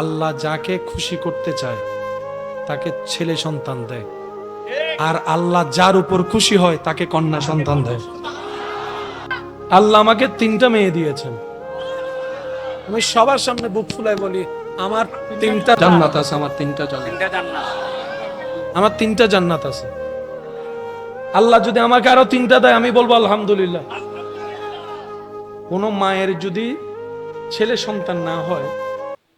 আল্লাহ যাকে খুশি করতে চায় তাকে ছেলে সন্তান দেয়। আর আল্লাহ যার উপর খুশি হয় তাকে কন্যা সন্তান দেয়। আল্লাহ আমাকে তিনটা মেয়ে দিয়েছেন। আমি সবার সামনে বুক ফুলাই বলি আমার তিনটা জান্নাত আছে আমার তিনটা জান্নাত। আমার তিনটা জান্নাত আছে। আল্লাহ যদি আমাকে আরও তিনটা দেয় আমি বলব আলহামদুলিল্লাহ। কোন মায়ের যদি ছেলে সন্তান না হয়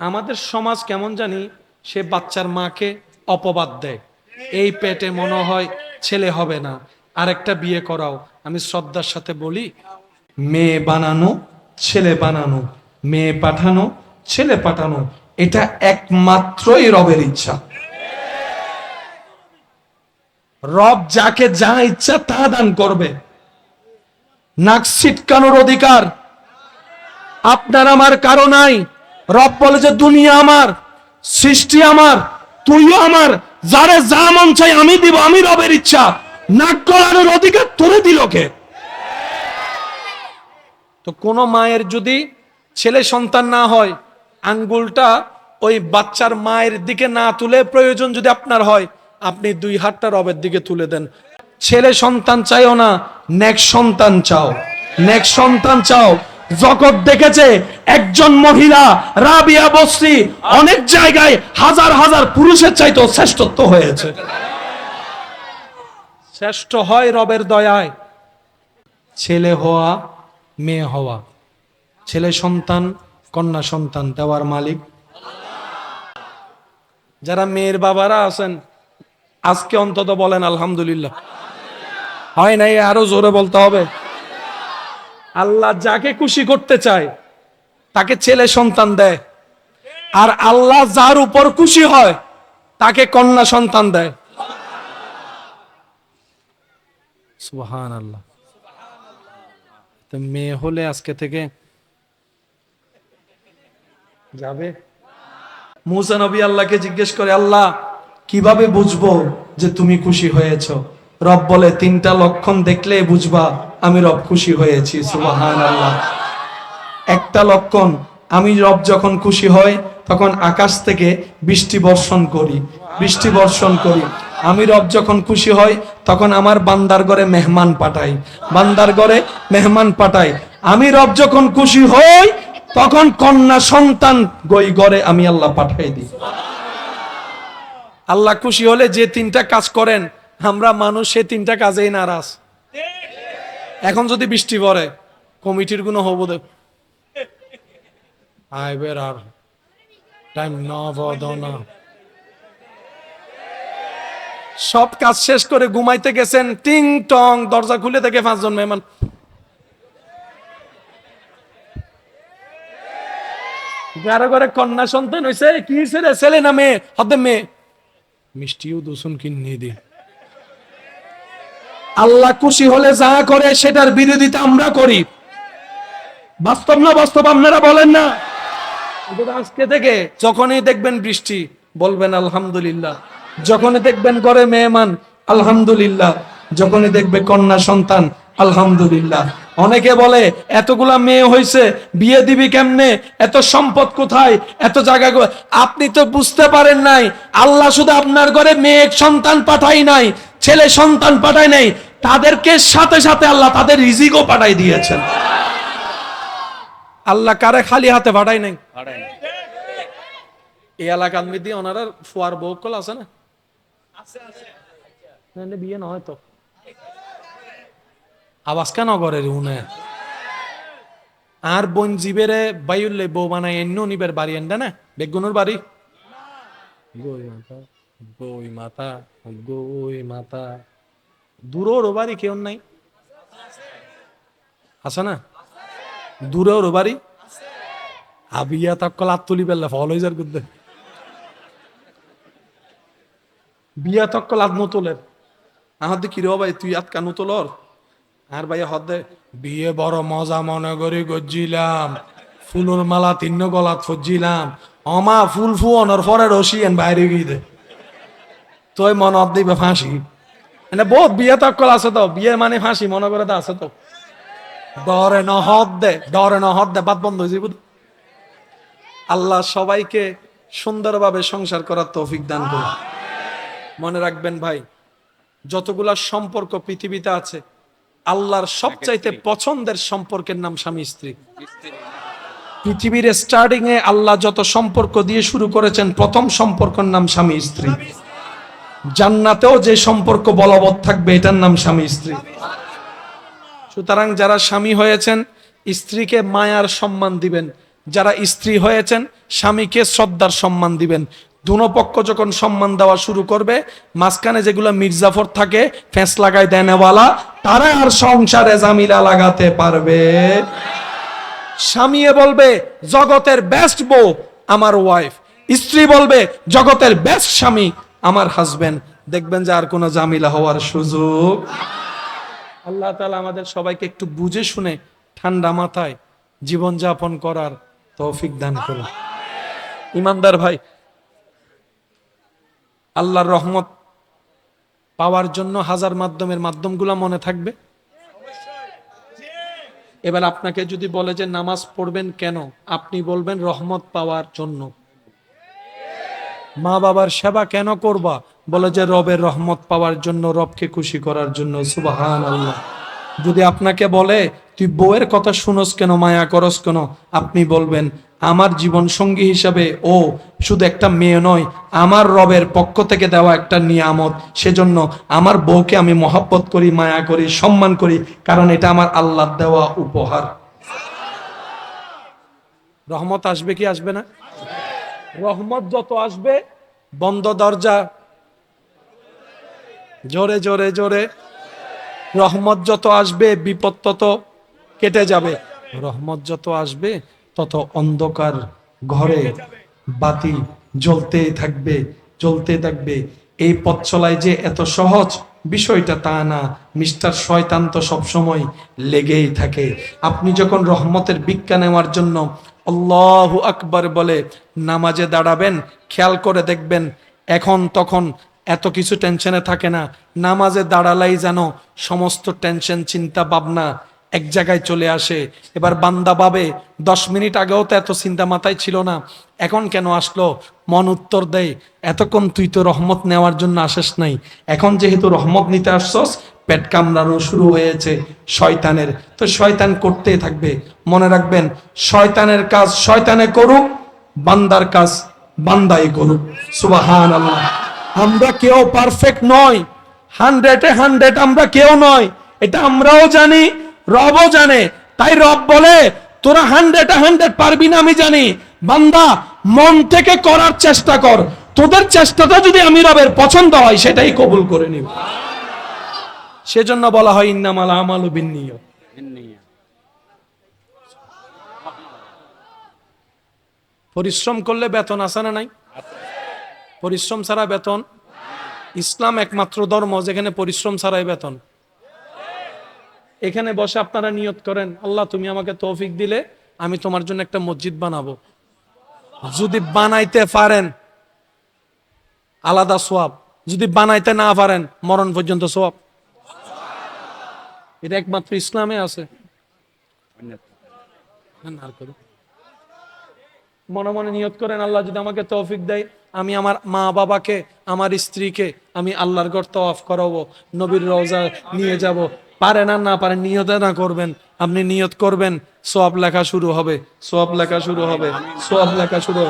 আমাদের সমাজ কেমন জানি, সে বাচ্চার মাকে অপবাদ দেয়। এই পেটে মনে হয় ছেলে হবে না। আরেকটা বিয়ে করাও। আমি শ্রদ্ধার সাথে বলি, মেয়ে বানানো, ছেলে বানানো, মেয়ে পাঠানো, ছেলে পাঠানো, এটা একমাত্রই রবের ইচ্ছা। রব যাকে যা ইচ্ছা তা দান করবে। নাক ছিটকানোর অধিকার আপনার আমার কারও নাই। রব বলে যে, দুনিয়া আমার, সৃষ্টি আমার, তুইও আমার, যারে যা মন চাই আমি দিব, আমি রবের ইচ্ছা। নাক গলানোর অধিকার তোরে দিল কে? তো কোনো মায়ের যদি ছেলে সন্তান না হয়, আঙ্গুলটা ওই বাচ্চার মায়ের দিকে না তুলে প্রয়োজন যদি আপনার হয়, আপনি দুই হাতটা রবের দিকে তুলে দেন। ছেলে সন্তান চাইও না, নেক সন্তান চাও। নেক সন্তান চাও। জগৎ দেখেছে একজন মহিলা, রাবিয়া বস্রি অনেক জায়গায় হাজার হাজার পুরুষের চাইতো শ্রেষ্ঠত্ব হয়েছে। শ্রেষ্ঠ হয় রবের দয়ায়। ছেলে হওয়া, মেয়ে হওয়া। ছেলে সন্তান, কন্যা সন্তান, দেওয়ার মালিক। যারা মেয়ের বাবারা আছেন, আজকে অন্তত বলেন আলহামদুলিল্লাহ। হয় নাই, আরও জোরে বলতে হবে। আল্লাহ যাকে খুশি করতে চায়, তাকে ছেলে সন্তান দেয়। আর আল্লাহ যার উপর খুশি হয়, তাকে কন্যা সন্তান দেয়। সুবহান আল্লাহ মেয়ে হলে আজকে থেকে যাবে? মুসা নবী আল্লাহকে জিজ্ঞেস করে, আল্লাহ, কীভাবে বুঝব যে তুমি খুশি হয়েছ? রব বলে তিনটা লক্ষণ দেখলে বুঝবা, আমি রব খুশি হয়েছি সুবাহান একটা লক্ষণ, আমি রব যখন খুশি হয়, তখন আকাশ থেকে বৃষ্টি বর্ষণ করি, বৃষ্টি বর্ষণ করি। আমি রব যখন খুশি হয়, তখন আমার বান্দার ঘরে মেহমান পাঠাই, বান্দার ঘরে মেহমান পাঠাই। আমি রব যখন খুশি হই, তখন কন্যা সন্তান গই ঘরে আমি আল্লাহ পাঠাই দিই। আল্লাহ খুশি হলে যে তিনটা কাজ করেন আমরা মানুষ, সে তিনটা কাজেই নারাজ। এখন যদি বৃষ্টি পড়ে, কমিটিরগুলো হব দেখ আইবের আর টাইম না না। সব কাজ শেষ করে ঘুমাইতে গেছেন, টিং টং, দরজা খুলে থেকে পাঁচজন মেহমান। গারো ঘরে কন্যা সন্তান হয়েছে কি রে? ছেলে না মেয়ে? হতে মেয়ে। মিষ্টিও দূষণ কিনে দি আল্লাহ খুশি হলে যা করে সেটার বিরোধিতা আমরা করি। বাস্তব না বাস্তব আপনারা বলেন না? আজকে থেকে যখনই দেখবেন বৃষ্টি, বলবেন আলহামদুলিল্লাহ। যখনই দেখবেন ঘরে মেহমান, আলহামদুলিল্লাহ। যখনই দেখবে কন্যা সন্তান, আলহামদুলিল্লাহ। অনেকে বলে, এতগুলা মেয়ে হয়েছে বিয়ে দিবি কেমনে? এত সম্পদ কোথায়? এত জায়গা আপনি তো বুঝতে পারেন নাই, আল্লাহ শুধু আপনার ঘরে মেয়ে সন্তান পাঠাই নাই, ছেলে সন্তান পাঠাই নাই। তাদেরকে সাথে সাথে আল্লাহ তাদের রিজিকও পাঠাই দিয়েছেন। আল্লাহ কারে খালি হাতে পাঠাই নাই? এই এলাকার মধ্যে ওনারা ফুয়ার বউকল আছে না? বিয়ে নয় তো। আওয়াজ কেন করে উনে আর বোন জীবেরে বাইউল্লে বউ বানাই এন্ন নিবের বাড়ি এন্ডা না? বেগুনুর বাড়ি? গই মাতা গই মাতা গই মাতা দূরও বাড়ি কেউ নাই। আছে না? দূরেও বাড়ি আবিয়া তক্কল আত তুলি পেলে ফল হয়ে যার গুদ্দে। বিয়া তক্কল আত নতুলের। আমার কি রে ভাই, তুই আত কানু তোলর আর ভাই হদে বিয়ে বড় মজা মনে করি গজিলাম ফুলের মালা তিন্ন গলাত ফজিলাম অমা ফুল ফুয়নর পরে রসি এন বাইরে গিয়ে দে। তোই মনত দিবে ফাঁসি। মানে বহুত বিয়ে আছে তো মানে ফাঁসি মনে করে তো আছে তো। ডরে ন হদ দে ডরে ন হদ দে বাদ বন্ধ আল্লাহ সবাইকে সুন্দরভাবে সংসার করার তৌফিক দান করুন। মনে রাখবেন ভাই, যতগুলা সম্পর্ক পৃথিবীতে আছে, আল্লাহর সবচাইতে পছন্দের সম্পর্কের নাম স্বামী, স্ত্রী। পৃথিবীর স্টার্টিং এ আল্লাহ যত সম্পর্ক দিয়ে শুরু করেছেন, প্রথম সম্পর্কের নাম স্বামী, স্ত্রী। জান্নাতেও যে সম্পর্ক বলবৎ থাকবে, এটার নাম স্বামী, স্ত্রী। সুতরাং যারা স্বামী হয়েছেন, স্ত্রীকে মায়ার সম্মান দিবেন। যারা স্ত্রী হয়েছেন, স্বামীকে শ্রদ্ধার সম্মান দিবেন। দুনো পক্ষ যখন সম্মান দেওয়া শুরু করবে, মাঝখানে যেগুলো মির্জাফর থাকে, ফেঁস লাগায় দেনেওয়ালা, তারা আর সংসারে জামিলা লাগাতে পারবে। স্বামীয়ে বলবে, জগতের বেস্ট বউ আমার ওয়াইফ স্ত্রী বলবে, জগতের বেস্ট স্বামী আমার হাজবেন্ড দেখবেন যে আর কোনো জামিলা হওয়ার সুযোগ। আল্লাহ তালা আমাদের সবাইকে একটু বুঝে শুনে ঠান্ডা মাথায় জীবন যাপন করার তৌফিক দান করুন। ইমানদার ভাই, আল্লাহর রহমত পাওয়ার জন্য হাজার মাধ্যমের মাধ্যমগুলো মনে থাকবে। এবার আপনাকে যদি বলে যে নামাজ পড়বেন কেন, আপনি বলবেন রহমত পাওয়ার জন্য। মা বাবার সেবা কেন করবা? বলে যে রবের রহমত পাওয়ার জন্য, রবকে খুশি করার জন্য। সুবাহান আল্লাহ যদি আপনাকে বলে, তুই বউয়ের কথা শুনোস কেন, মায়া করস কেন? আপনি বলবেন, আমার জীবন সঙ্গী হিসাবে, ও, শুধু একটা মেয়ে নয়, আমার রবের পক্ষ থেকে দেওয়া একটা নিয়ামত। সেজন্য আমার বউকে আমি মহাব্বত করি, মায়া করি, সম্মান করি, কারণ এটা আমার আল্লাহ দেওয়া উপহার। রহমত আসবে কি আসবে না? রহমত যত আসবে, বন্ধ দরজা। জোরে জোরে জোরে। রহমত যত আসবে, বিপদ তত কেটে যাবে। রহমত যত আসবে, তত অন্ধকার ঘরে বাতি জ্বলতে থাকবে জ্বলতে থাকবে। এই পথ চলায় যে এত সহজ, বিষয়টা তা না। মিস্টার শয়তান তো সবসময় লেগেই থাকে। আপনি যখন রহমতের ভিক্ষা নেওয়ার জন্য আল্লাহু আকবার বলে, নামাজে দাঁড়াবেন, খেয়াল করে দেখবেন, এখন তখন এত কিছু টেনশনে থাকে না। নামাজে দাঁড়ালাই যেন সমস্ত টেনশন, চিন্তা, ভাবনা এক জায়গায় চলে আসে। এবার বান্দা ভাবে, দশ মিনিট আগেও তো এত চিন্তা মাথায় ছিল না। এখন কেন আসলো? মন উত্তর দেয়, এতক্ষণ তুই তো রহমত নেওয়ার জন্য আসিস নাই। এখন যেহেতু রহমত নিতে আসছস পেট কামড়ানো শুরু হয়েছে শয়তানের। তো শয়তান করতেই থাকবে। মনে রাখবেন, শয়তানের কাজ শয়তানে করুক, বান্দার কাজ বান্দাই করুক। সুবাহান আল্লাহ আমরা কেউ পারফেক্ট নয় হান্ড্রেডে হান্ড্রেড আমরা কেউ নয় এটা আমরাও জানি, রবও জানে। তাই রব বলে, তোরা হান্ড্রেড হান্ড্রেড পারবি না, আমি জানি। বান্দা, মন থেকে করার চেষ্টা কর। তোদের চেষ্টাটা যদি আমি রবের পছন্দ হয়, সেটাই কবুল করে নিব। সেজন্য বলা হয় ইন্নামাল আমালু বিন্নিয়ত। পরিশ্রম করলে বেতন আসে না নাই? পরিশ্রম ছাড়া বেতন? ইসলাম একমাত্র ধর্ম যেখানে পরিশ্রম ছাড়াই বেতন। এখানে বসে আপনারা নিয়ত করেন আল্লাহ তুমি আমাকে তৌফিক দিলে আমি তোমার জন্য একটা মসজিদ বানাবো। যদি বানাইতে পারেন আলাদা সোয়াব। যদি বানাইতে না পারেন মরণ পর্যন্ত সোয়াব। এটা একমাত্র ইসলামে আছে হ্যাঁ। মনে মনে নিয়ত করেন, আল্লাহ যদি আমাকে তৌফিক দেয়, আমি আমার মা বাবাকে, আমার স্ত্রীকে, আমি আল্লাহর ঘর তফ করাবো, নবীর রওজা নিয়ে যাব পারে না না পারেন, নিয়তে না করবেন আপনি নিয়ত করবেন সব লেখা শুরু হবে সব লেখা শুরু হবে সব লেখা শুরু।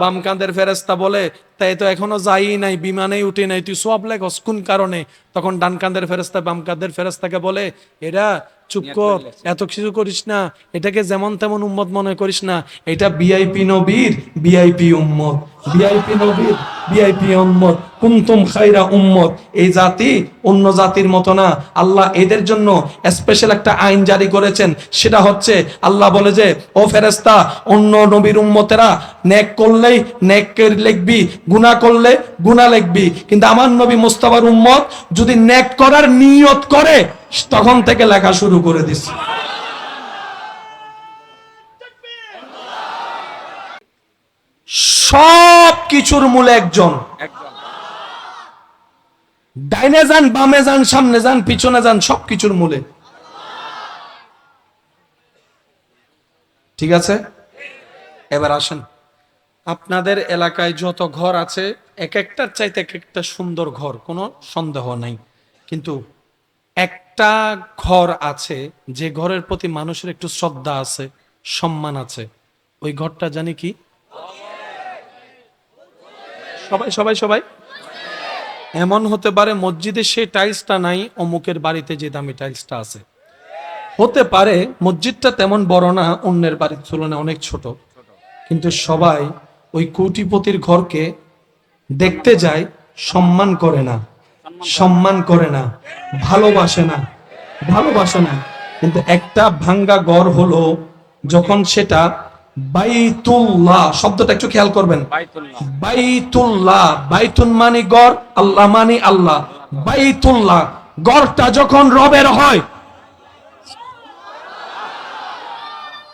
বাম কাঁধের ফেরেস্তা বলে তাই তো এখনও যাই নাই বিমানেই উঠে নাই। তুই সব লেখস কোন কারণে। তখন ডান কাঁধের ফেরেস্তা বাম কাঁধের ফেরেস্তাকে বলে এরা চুপ কর এত কিছু করিস না। এটাকে যেমন তেমন উম্মত মনে করিস না। এটা ভিআইপি নবীর ভিআইপি উম্মত। ভিআইপি নবীর ভিআইপি উম্মত। কুন্তুম খাইরা উম্মত। এই জাতি অন্য জাতির মতো না। আল্লাহ এদের জন্য স্পেশাল একটা আইন জারি করেছেন। সেটা হচ্ছে আল্লাহ বলে যে ও ফেরেস্তা অন্য নবীর উম্মতেরা নেক করলেই নেকের লিখবি গুনাহ করলে গুনাহ লিখবি। কিন্তু আমার নবী মুস্তাফার উম্মত যদি নেক করার নিয়ত করে, তখন থেকে লেখা শুরু করে দিচ্ছে সব কিছুর মূলে একজন। ডাইনে যান, বামে যান, সামনে যান, পিছনে যান, সব কিছুর মূলে। ঠিক আছে? এবার আসেন। আপনাদের এলাকায় যত ঘর আছে, এক একটার চাইতে এক একটা সুন্দর ঘর, কোনো সন্দেহ নাই। কিন্তু একটা ঘর আছে, যে ঘরের প্রতি মানুষের একটু শ্রদ্ধা আছে, সম্মান আছে, ওই ঘরটা জানি কি? সবাই সবাই সবাই? এমন হতে পারে মসজিদে সেই টাইলসটা নাই, অমুকের বাড়িতে যে দামি টাইলসটা আছে। হতে পারে মসজিদটা তেমন বড় না, অন্যের বাড়ির তুলনায় অনেক ছোট। কিন্তু সবাই ওই কোটিপতির ঘরকে দেখতে যায় সম্মান করে না সম্মান করে না ভালোবাসে না ভালোবাসে না। কিন্তু একটা ভাঙ্গা ঘর হলো যখন সেটা বাইতুল্লাহ শব্দটা একটু খেয়াল করবেন। বাইতুল্লাহ বাইতুন মানে গড় আল্লাহ মানে আল্লাহ। বাইতুল্লাহ গড়টা যখন রবের হয়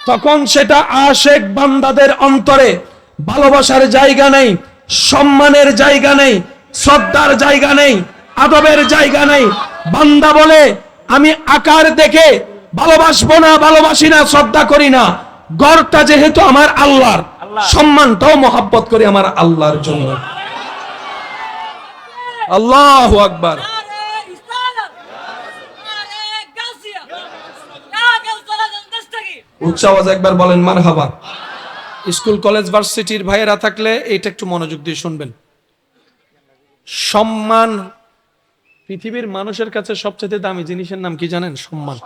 তখন সেটা আশেক বান্দাদের অন্তরে ভালোবাসার জায়গা নেই সম্মানের জায়গা নেই শ্রদ্ধার জায়গা নেই আদবের জায়গা নেই। বান্দা বলে আমি আকার দেখে ভালোবাসবো না ভালোবাসি না শ্রদ্ধা করি না। গড়টা যেহেতু আমার আল্লাহর সম্মানটাও মহাব্বত করি আমার আল্লাহর জন্য। আল্লাহ আকবর। উচ্চ আওয়াজ একবার বলেন মার হাবা স্কুল, কলেজ, ভার্সিটির ভাইয়েরা থাকলে এইটা একটু মনোযোগ দিয়ে শুনবেন। সম্মান পৃথিবীর মানুষের কাছে সবচেয়ে দামি জিনিসের নাম কি জানেন? সম্মান।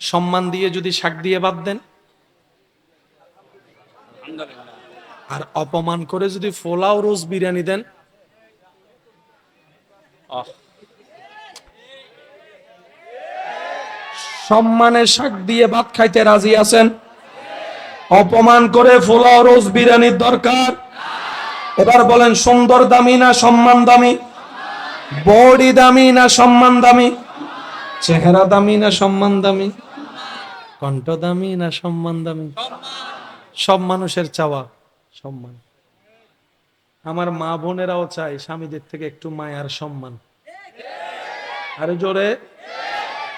সম্মান দিয়ে যদি শাক দিয়ে বাদ দেন, আর অপমান করে যদি ফোলাও রোজ বিরিয়ানি দেন সম্মানের শাক দিয়ে ভাত খাইতে রাজি আছেন? অপমান করে ফোলাও রোজ বিরিয়ানির দরকার। এবার বলেন, সুন্দর দামি না সম্মান দামি? বডি দামি না সম্মান দামি? চেহারা দামি না সম্মান দামি? কণ্ঠ দামি না সম্মান দামি? সব মানুষের চাওয়া, সম্মান। আমার মা বোনেরাও চায় স্বামীদের থেকে একটু মায়ার সম্মান। আরে জোরে।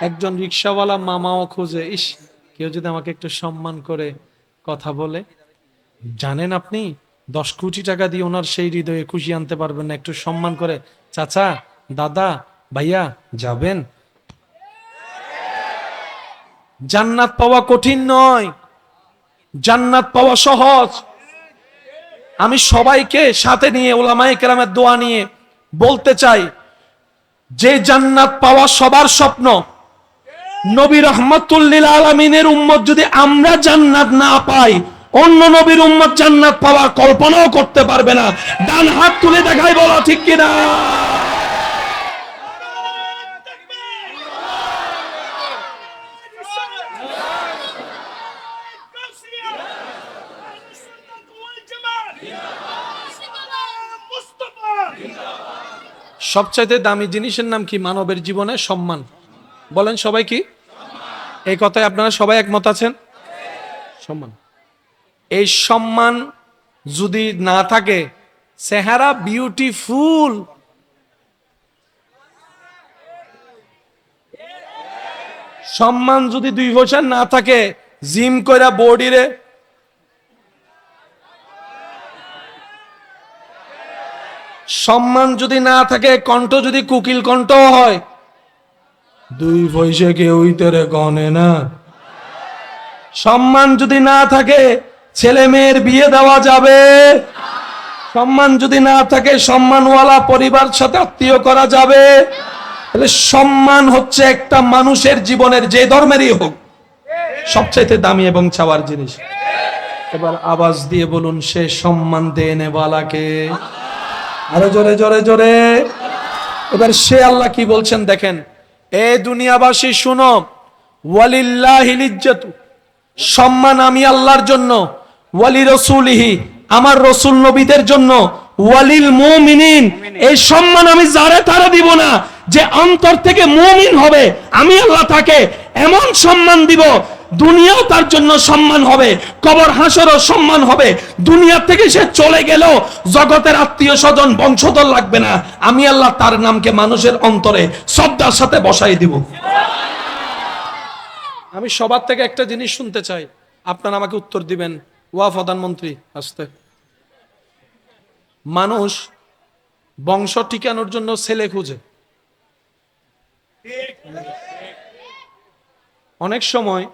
একজন রিক্সাওয়ালা মামাও খুঁজে, ইস, কেউ যদি আমাকে একটু সম্মান করে কথা বলে, জানেন আপনি, দশ কোটি টাকা দিয়ে ওনার সেই হৃদয়ে খুশি আনতে পারবেন না। একটু সম্মান করে, চাচা, দাদা, ভাইয়া, যাবেন? জান্নাত পাওয়া কঠিন নয়। জান্নাত পাওয়া সহজ। আমি সবাইকে সাথে নিয়ে ওলামাই কেরামের দোয়া নিয়ে বলতে চাই, যে জান্নাত পাওয়া সবার স্বপ্ন নবী রহমতুল্লিল আলমিনের উম্মত যদি আমরা জান্নাত না পাই, অন্য নবীর উম্মত জান্নাত পাওয়ার কল্পনাও করতে পারবে না। ডান হাত তুলে দেখাই বলা, ঠিক কিনা? সবচাইতে দামি জিনিসের নাম কি? মানবের জীবনে সম্মান। বলেন সবাই কি? এই কথায় আপনারা সবাই একমত আছেন? সম্মান। এই সম্মান যদি না থাকে চেহারা বিউটিফুল সম্মান যদি দুই বছর না থাকে জিম কইরা বডিরে সম্মান যদি না থাকে কণ্ঠ যদি কুকিল কণ্ঠ হয় দুই পয়সা কেউই তেরে গনে না। সম্মান যদি না থাকে, ছেলে মেয়ের বিয়ে দেওয়া যাবে। সম্মান যদি না থাকে, সম্মানওয়ালা পরিবার সাথে আত্মীয় করা যাবে। তাহলে সম্মান হচ্ছে একটা মানুষের জীবনের যে ধর্মেরই হোক, সবচাইতে দামি এবং চাওয়ার জিনিস। এবার আওয়াজ দিয়ে বলুন, সে সম্মান দেয় নেওয়ালাকে। আরও জোরে জোরে জোরে। এবার সে আল্লাহ কি বলছেন দেখেন এ দুনিয়াবাসী, শুনো। ওয়ালিল্লাহিলিজ্জাতু সম্মান আমি আল্লাহর জন্য, ওয়ালি রসুলিহি, আমার রসুল নবীদের জন্য, ওয়ালিল মুমিনিন। এই সম্মান আমি যারে তারা দিব না, যে অন্তর থেকে মুমিন হবে, আমি আল্লাহ তাকে এমন সম্মান দিব দুনিয়াও তার জন্য সম্মান হবে, কবর হাসরও সম্মান হবে। দুনিয়া থেকে সে চলে গেল জগতের আত্মীয় স্বজন বংশধর লাগবে না। আমি আল্লাহ তার নামকে মানুষের অন্তরে শ্রদ্ধার সাথে বসাই দিব। আমি সবার থেকে একটা জিনিস শুনতে চাই। আপনারা আমাকে উত্তর দিবেন। ওয়া প্রধানমন্ত্রী, আসতে। মানুষ বংশ টিকানোর জন্য ছেলে খুঁজে। অনেক সময়